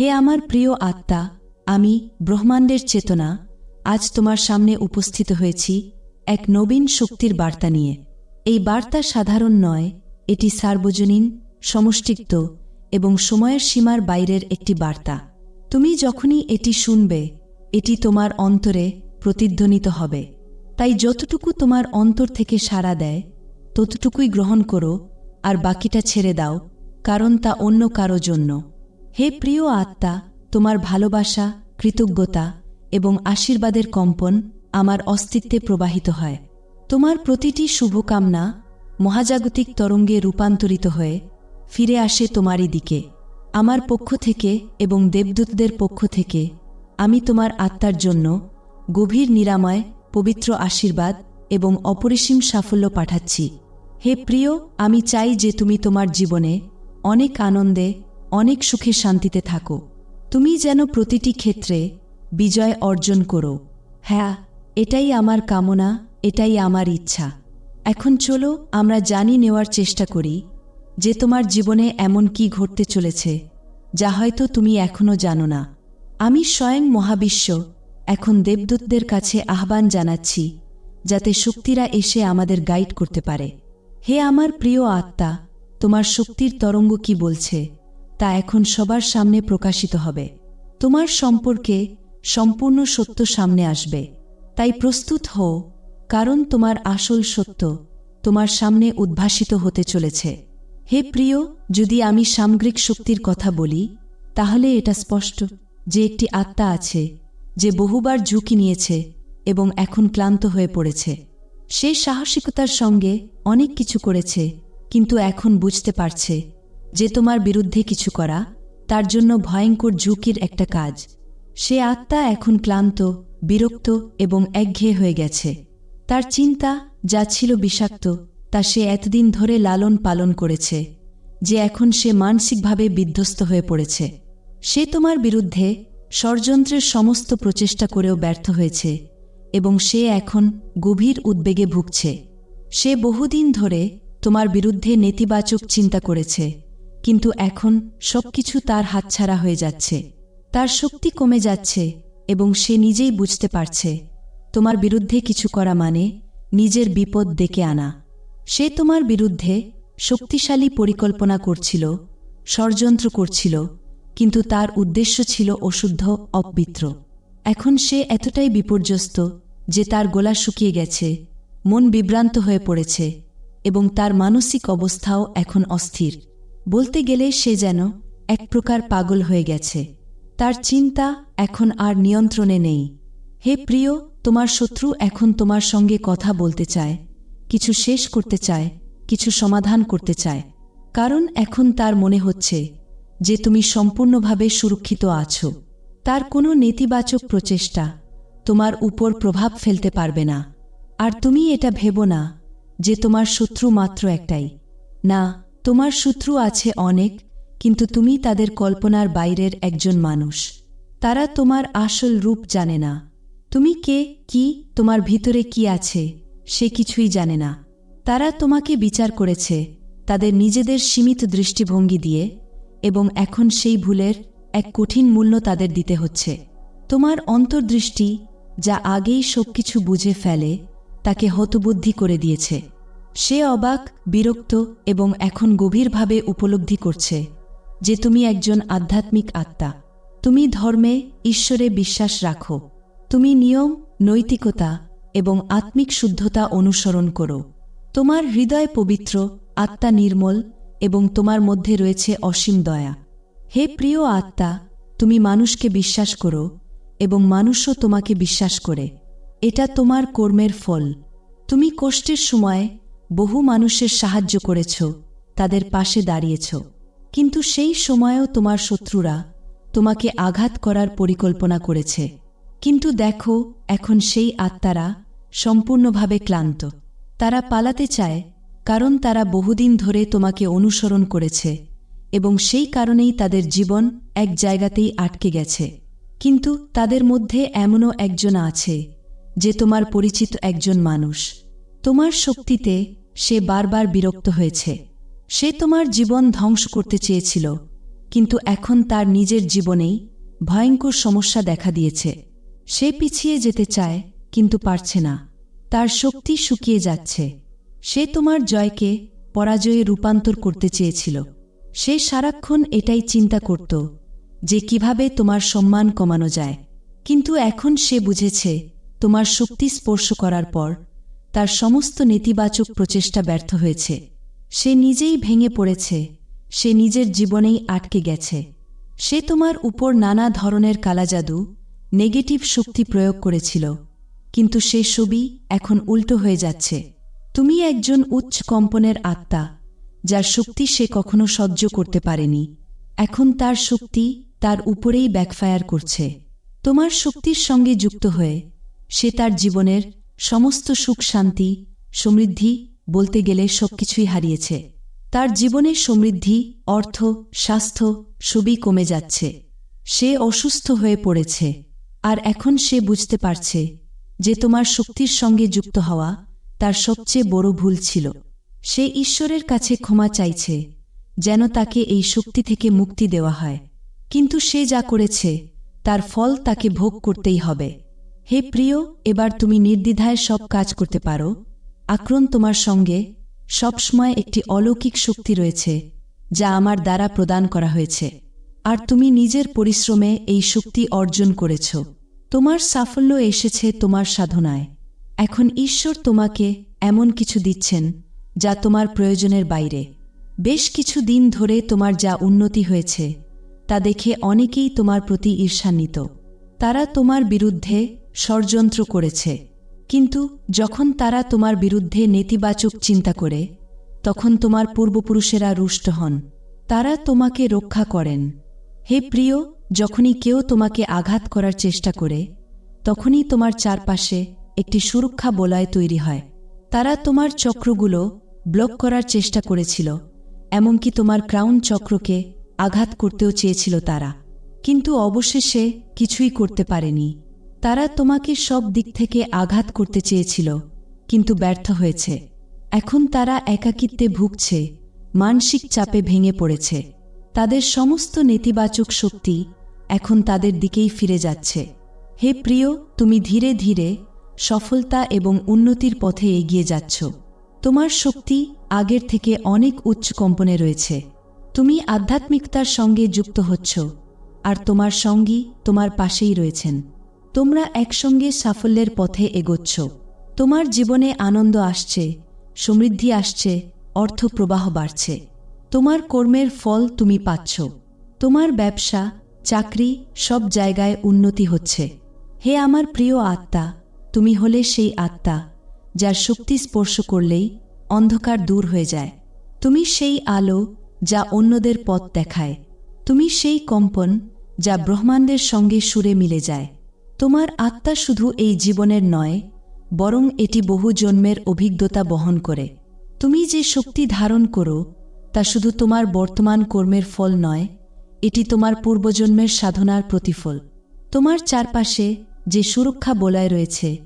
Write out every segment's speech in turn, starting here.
হে আমার প্রিয় আত্মা, আমি ব্রহ্মাণ্ডের চেতনা, আজ তোমার সামনে উপস্থিত হয়েছি এক নবীন শক্তির বার্তা নিয়ে। এই বার্তা সাধারণ নয়, এটি সার্বজনীন, সমষ্টিক্ত এবং সময়ের সীমার বাইরের একটি বার্তা। তুমি যখনই এটি শুনবে, এটি তোমার অন্তরে প্রতিধ্বনিত হবে। তাই যতটুকু তোমার অন্তর থেকে সাড়া দেয়, ততটুকুই গ্রহণ করো, আর বাকিটা ছেড়ে দাও, কারণ তা অন্য কারও জন্য। হে প্রিয় আত্মা, তোমার ভালোবাসা, কৃতজ্ঞতা এবং আশীর্বাদের কম্পন আমার অস্তিত্বে প্রবাহিত হয়। তোমার প্রতিটি শুভকামনা মহাজাগতিক তরঙ্গে রূপান্তরিত হয়ে ফিরে আসে তোমারই দিকে, আমার পক্ষ থেকে এবং দেবদূতদের পক্ষ থেকে। আমি তোমার আত্মার জন্য গভীর নিরাময়, পবিত্র আশীর্বাদ এবং অপরিসীম সাফল্য পাঠাচ্ছি। হে প্রিয়, আমি চাই যে তুমি তোমার জীবনে অনেক আনন্দে অনেক সুখে শান্তিতে থাকো। তুমি যেন প্রতিটি ক্ষেত্রে বিজয় অর্জন করো। হ্যাঁ এটাই আমার কামনা, এটাই আমার ইচ্ছা। এখন চলো, আমরা জানি নেওয়ার চেষ্টা করি যে তোমার জীবনে এমন কি ঘটতে চলেছে, যা হয়তো তুমি এখনও জানো না। আমি স্বয়ং মহাবিশ্ব, এখন দেবদূতদের কাছে আহ্বান জানাচ্ছি যাতে শক্তিরা এসে আমাদের গাইড করতে পারে। হে আমার প্রিয় আত্মা, তোমার শক্তির তরঙ্গ কি বলছে? তা এখন সবার সামনে প্রকাশিত হবে। তোমার সম্পর্কে সম্পূর্ণ সত্য সামনে আসবে। তাই প্রস্তুত হও, কারণ তোমার আসল সত্য তোমার সামনে উদ্ভাসিত হতে চলেছে। হে প্রিয়, যদি আমি সামগ্রিক শক্তির কথা বলি, তাহলে এটা স্পষ্ট যে একটি আত্মা আছে, যে বহুবার ঝুঁকি নিয়েছে এবং এখন ক্লান্ত হয়ে পড়েছে। সে সাহসিকতার সঙ্গে অনেক কিছু করেছে, কিন্তু এখন বুঝতে পারছে যে তোমার বিরুদ্ধে কিছু করা, তার জন্য ভয়ঙ্কর ঝুঁকির একটা কাজ। সে আত্মা এখন ক্লান্ত, বিরক্ত এবং একঘেয়ে হয়ে গেছে। তার চিন্তা যা ছিল বিষাক্ত, তা সে এতদিন ধরে লালন পালন করেছে, যে এখন সে মানসিকভাবে বিধ্বস্ত হয়ে পড়েছে। সে তোমার বিরুদ্ধে ষড়যন্ত্রের সমস্ত প্রচেষ্টা করেও ব্যর্থ হয়েছে এবং সে এখন গভীর উদ্বেগে ভুগছে। সে বহুদিন ধরে তোমার বিরুদ্ধে নেতিবাচক চিন্তা করেছে। কিন্তু এখন সবকিছু তার হাতছাড়া হয়ে যাচ্ছে। তার শক্তি কমে যাচ্ছে এবং সে নিজেই বুঝতে পারছে, তোমার বিরুদ্ধে কিছু করা মানে নিজের বিপদ ডেকে আনা। সে তোমার বিরুদ্ধে শক্তিশালী পরিকল্পনা করছিল, ষড়যন্ত্র করছিল, কিন্তু তার উদ্দেশ্য ছিল অশুদ্ধ, অপবিত্র। এখন সে এতটাই বিপর্যস্ত যে তার গোলা শুকিয়ে গেছে, মন বিভ্রান্ত হয়ে পড়েছে এবং তার মানসিক অবস্থাও এখন অস্থির। বলতে গেলে সে যেন এক প্রকার পাগল হয়ে গেছে। তার চিন্তা এখন আর নিয়ন্ত্রণে নেই। হে প্রিয়, তোমার শত্রু এখন তোমার সঙ্গে কথা বলতে চায়, কিছু শেষ করতে চায়, কিছু সমাধান করতে চায়। কারণ এখন তার মনে হচ্ছে যে তুমি সম্পূর্ণভাবে সুরক্ষিত আছো। তার কোনো নেতিবাচক প্রচেষ্টা তোমার উপর প্রভাব ফেলতে পারবে না। আর তুমি এটা ভেবো না যে তোমার শত্রু মাত্র একটাই। না তোমার শত্রু আছে অনেক, কিন্তু তুমি তাদের কল্পনার বাইরের একজন মানুষ। তারা তোমার আসল রূপ জানে না। তুমি কে, কি, তোমার ভিতরে কি আছে, সে কিছুই জানে না। তারা তোমাকে বিচার করেছে, তাদের নিজেদের সীমিত দৃষ্টিভঙ্গি দিয়ে, এবং এখন সেই ভুলের এক কঠিন মূল্য তাদের দিতে হচ্ছে। তোমার অন্তর্দৃষ্টি, যা আগেই সবকিছু বুঝে ফেলে, তাকে হতবুদ্ধি করে দিয়েছে। সে অবাক, বিরক্ত এবং এখন গভীরভাবে উপলব্ধি করছে যে তুমি একজন আধ্যাত্মিক আত্মা। তুমি ধর্মে ঈশ্বরে বিশ্বাস রাখো। তুমি নিয়ম, নৈতিকতা এবং আত্মিক শুদ্ধতা অনুসরণ করো। তোমার হৃদয় পবিত্র, আত্মা নির্মল এবং তোমার মধ্যে রয়েছে অসীম দয়া। হে প্রিয় আত্মা, তুমি মানুষকে বিশ্বাস করো এবং মানুষও তোমাকে বিশ্বাস করে। এটা তোমার কর্মের ফল। তুমি কষ্টের সময় বহু মানুষের সাহায্য করেছ, তাদের পাশে দাঁড়িয়েছ। কিন্তু সেই সময়েও তোমার শত্রুরা তোমাকে আঘাত করার পরিকল্পনা করেছে। কিন্তু দেখো, এখন সেই আত্মারা সম্পূর্ণভাবে ক্লান্ত। তারা পালাতে চায়, কারণ তারা বহুদিন ধরে তোমাকে অনুসরণ করেছে এবং সেই কারণেই তাদের জীবন এক জায়গাতেই আটকে গেছে। কিন্তু তাদের মধ্যে এমনও একজন আছে, যে তোমার পরিচিত একজন মানুষ। তোমার শক্তিতে সে বারবার বিরক্ত হয়েছে। সে তোমার জীবন ধ্বংস করতে চেয়েছিল, কিন্তু এখন তার নিজের জীবনেই ভয়ঙ্কর সমস্যা দেখা দিয়েছে। সে পিছিয়ে যেতে চায়, কিন্তু পারছে না। তার শক্তি শুকিয়ে যাচ্ছে। সে তোমার জয়কে পরাজয়ে রূপান্তর করতে চেয়েছিল। সে সারাক্ষণ এটাই চিন্তা করত, যে কীভাবে তোমার সম্মান কমানো যায়। কিন্তু এখন সে বুঝেছে, তোমার শক্তি স্পর্শ করার পর তার সমস্ত নেতিবাচক প্রচেষ্টা ব্যর্থ হয়েছে। সে নিজেই ভেঙে পড়েছে। সে নিজের জীবনেই আটকে গেছে। সে তোমার উপর নানা ধরনের কালাজাদু, নেগেটিভ শক্তি প্রয়োগ করেছিল। কিন্তু সে ছবি এখন উল্টো হয়ে যাচ্ছে। তুমি একজন উচ্চ কম্পনের আত্মা, যার শক্তি সে কখনো সহ্য করতে পারেনি। এখন তার শক্তি তার উপরেই ব্যাকফায়ার করছে। তোমার শক্তির সঙ্গে যুক্ত হয়ে, সে তার জীবনের সমস্ত সুখ, শান্তি, সমৃদ্ধি বলতে গেলে সবকিছুই হারিয়েছে। তার জীবনের সমৃদ্ধি, অর্থ, স্বাস্থ্য সবই কমে যাচ্ছে। সে অসুস্থ হয়ে পড়েছে। আর এখন সে বুঝতে পারছে যে তোমার শক্তির সঙ্গে যুক্ত হওয়া তার সবচেয়ে বড় ভুল ছিল। সে ঈশ্বরের কাছে ক্ষমা চাইছে, যেন তাকে এই শক্তি থেকে মুক্তি দেওয়া হয়। কিন্তু সে যা করেছে, তার ফল তাকে ভোগ করতেই হবে। হে প্রিয়, এবার তুমি নির্দ্বিধায় সব কাজ করতে পারো। আক্রম তোমার সঙ্গে সবসময় একটি অলৌকিক শক্তি রয়েছে, যা আমার দ্বারা প্রদান করা হয়েছে। আর তুমি নিজের পরিশ্রমে এই শক্তি অর্জন করেছ। তোমার সাফল্য এসেছে তোমার সাধনায়। এখন ঈশ্বর তোমাকে এমন কিছু দিচ্ছেন, যা তোমার প্রয়োজনের বাইরে। বেশ কিছু দিন ধরে তোমার যা উন্নতি হয়েছে, তা দেখে অনেকেই তোমার প্রতি ঈর্ষান্বিত। তারা তোমার বিরুদ্ধে ষড়যন্ত্র করেছে। কিন্তু যখন তারা তোমার বিরুদ্ধে নেতিবাচক চিন্তা করে, তখন তোমার পূর্বপুরুষেরা রুষ্ট হন। তারা তোমাকে রক্ষা করেন। হে প্রিয়, যখনই কেউ তোমাকে আঘাত করার চেষ্টা করে, তখনই তোমার চারপাশে একটি সুরক্ষা বলয় তৈরি হয়। তারা তোমার চক্রগুলো ব্লক করার চেষ্টা করেছিল, এমনকি তোমার ক্রাউন চক্রকে আঘাত করতেও চেয়েছিল তারা। কিন্তু অবশেষে কিছুই করতে পারেনি। তারা তোমাকে সব দিক থেকে আঘাত করতে চেয়েছিল, কিন্তু ব্যর্থ হয়েছে। এখন তারা একাকিত্বে ভুগছে, মানসিক চাপে ভেঙে পড়েছে। তাদের সমস্ত নেতিবাচক শক্তি এখন তাদের দিকেই ফিরে যাচ্ছে। হে প্রিয়, তুমি ধীরে ধীরে সফলতা এবং উন্নতির পথে এগিয়ে যাচ্ছ। তোমার শক্তি আগের থেকে অনেক উচ্চ কম্পনে রয়েছে। তুমি আধ্যাত্মিকতার সঙ্গে যুক্ত হচ্ছ, আর তোমার সঙ্গী তোমার পাশেই রয়েছেন। তোমরা একসঙ্গে সাফল্যের পথে এগোচ্ছ। তোমার জীবনে আনন্দ আসছে, সমৃদ্ধি আসছে অর্থ প্রবাহ বাড়ছে। তোমার কর্মের ফল তুমি পাচ্ছ। তোমার ব্যবসা, চাকরি সব জায়গায় উন্নতি হচ্ছে। হে আমার প্রিয় আত্মা, তুমি হলে সেই আত্মা, যার শক্তি স্পর্শ করলেই অন্ধকার দূর হয়ে যায়। তুমি সেই আলো যা অন্যদের পথ দেখায়। তুমি সেই কম্পন যা ব্রহ্মাণ্ডের সঙ্গে সুরে মিলে যায়। তোমার আত্মা শুধু এই জীবনের নয়, বরং এটি বহু জন্মের অভিজ্ঞতা বহন করে। তুমি যে শক্তি ধারণ করো, তা শুধু তোমার বর্তমান কর্মের ফল নয়, এটি তোমার পূর্বজন্মের সাধনার প্রতিফল। তোমার চারপাশে যে সুরক্ষা বলায় রয়েছে,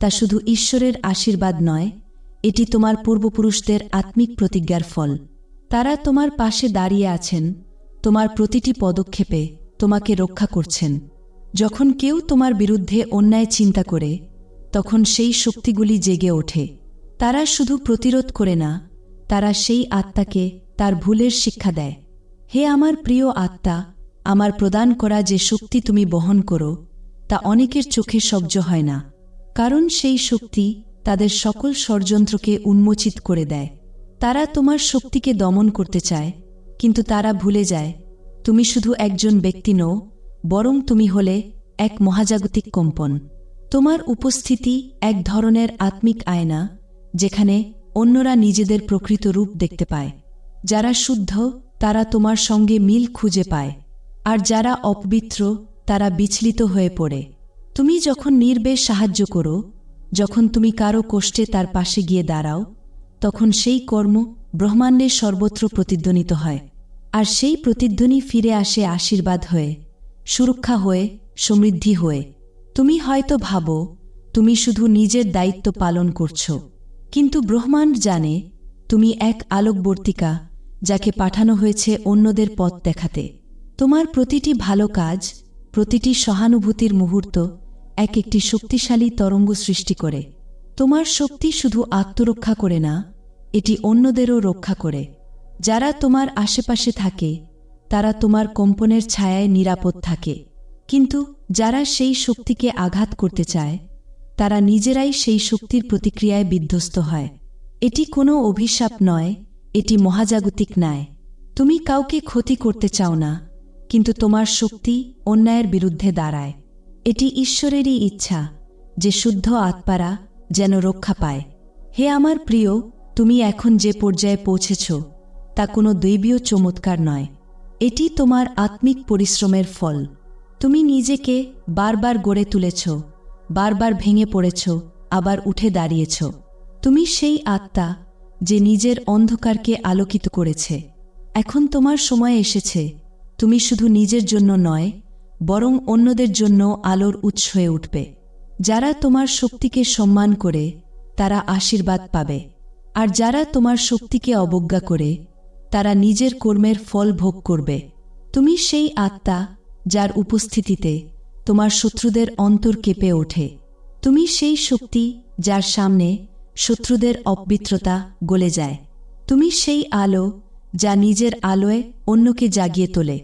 তা শুধু ঈশ্বরের আশীর্বাদ নয়, এটি তোমার পূর্বপুরুষদের আত্মিক প্রতিজ্ঞার ফল। তারা তোমার পাশে দাঁড়িয়ে আছেন, তোমার প্রতিটি পদক্ষেপে তোমাকে রক্ষা করছেন। যখন কেউ তোমার বিরুদ্ধে অন্যায় চিন্তা করে, তখন সেই শক্তিগুলি জেগে ওঠে। তারা শুধু প্রতিরোধ করে না, তারা সেই আত্মাকে তার ভুলের শিক্ষা দেয়। হে আমার প্রিয় আত্মা, আমার প্রদান করা যে শক্তি তুমি বহন করো, তা অনেকের চোখে সহ্য হয় না, কারণ সেই শক্তি তাদের সকল ষড়যন্ত্রকে উন্মোচিত করে দেয়। তারা তোমার শক্তিকে দমন করতে চায়, কিন্তু তারা ভুলে যায়। তুমি শুধু একজন ব্যক্তি নও বরং তুমি হলে এক মহাজাগতিক কম্পন। তোমার উপস্থিতি এক ধরনের আত্মিক আয়না, যেখানে অন্যরা নিজেদের প্রকৃত রূপ দেখতে পায়। যারা শুদ্ধ, তারা তোমার সঙ্গে মিল খুঁজে পায়। আর যারা অপবিত্র, তারা বিচলিত হয়ে পড়ে। তুমি যখন নির্বেশ সাহায্য করো, যখন তুমি কারও কষ্টে তার পাশে গিয়ে দাঁড়াও, তখন সেই কর্ম ব্রহ্মাণ্ডের সর্বত্র প্রতিধ্বনিত হয়। আর সেই প্রতিধ্বনি ফিরে আসে আশীর্বাদ হয়ে। সুরক্ষা হয়ে, সমৃদ্ধি হয়ে। তুমি হয়তো ভাবো, তুমি শুধু নিজের দায়িত্ব পালন করছ। কিন্তু ব্রহ্মাণ্ড জানে, তুমি এক আলোকবর্তিকা, যাকে পাঠানো হয়েছে অন্যদের পথ দেখাতে। তোমার প্রতিটি ভালো কাজ, প্রতিটি সহানুভূতির মুহূর্ত এক একটি শক্তিশালী তরঙ্গ সৃষ্টি করে। তোমার শক্তি শুধু আত্মরক্ষা করে না, এটি অন্যদেরও রক্ষা করে। যারা তোমার আশেপাশে থাকে তারা তোমার কম্পনের ছায়ায় নিরাপদ থাকে। কিন্তু যারা সেই শক্তিকে আঘাত করতে চায়, তারা নিজেরাই সেই শক্তির প্রতিক্রিয়ায় বিধ্বস্ত হয়। এটি কোনো অভিশাপ নয়, এটি মহাজাগতিক ন্যায়। তুমি কাউকে ক্ষতি করতে চাও না, কিন্তু তোমার শক্তি অন্যায়ের বিরুদ্ধে দাঁড়ায়। এটি ঈশ্বরেরই ইচ্ছা, যে শুদ্ধ আত্মারা যেন রক্ষা পায়। হে আমার প্রিয়, তুমি এখন যে পর্যায়ে পৌঁছেছ, তা কোনো দৈবীয় চমৎকার নয়। এটি তোমার আত্মিক পরিশ্রমের ফল। তুমি নিজেকে বারবার গড়ে তুলেছ, বারবার ভেঙে পড়েছ, আবার উঠে দাঁড়িয়েছ। তুমি সেই আত্মা যে নিজের অন্ধকারকে আলোকিত করেছে। এখন তোমার সময় এসেছে। তুমি শুধু নিজের জন্য নয়, বরং অন্যদের জন্য আলোর উৎস হয়ে উঠবে। যারা তোমার শক্তিকে সম্মান করে, তারা আশীর্বাদ পাবে। আর যারা তোমার শক্তিকে অবজ্ঞা করে তারা নিজের কর্মের ফল ভোগ করবে। তুমি সেই আত্মা যার উপস্থিতিতে তোমার শত্রুদের অন্তর কেঁপে ওঠে। তুমি সেই শক্তি যার সামনে শত্রুদের অপবিত্রতা গলে যায়। তুমি সেই আলো যা নিজের আলোয় অন্যকে জাগিয়ে তোলে।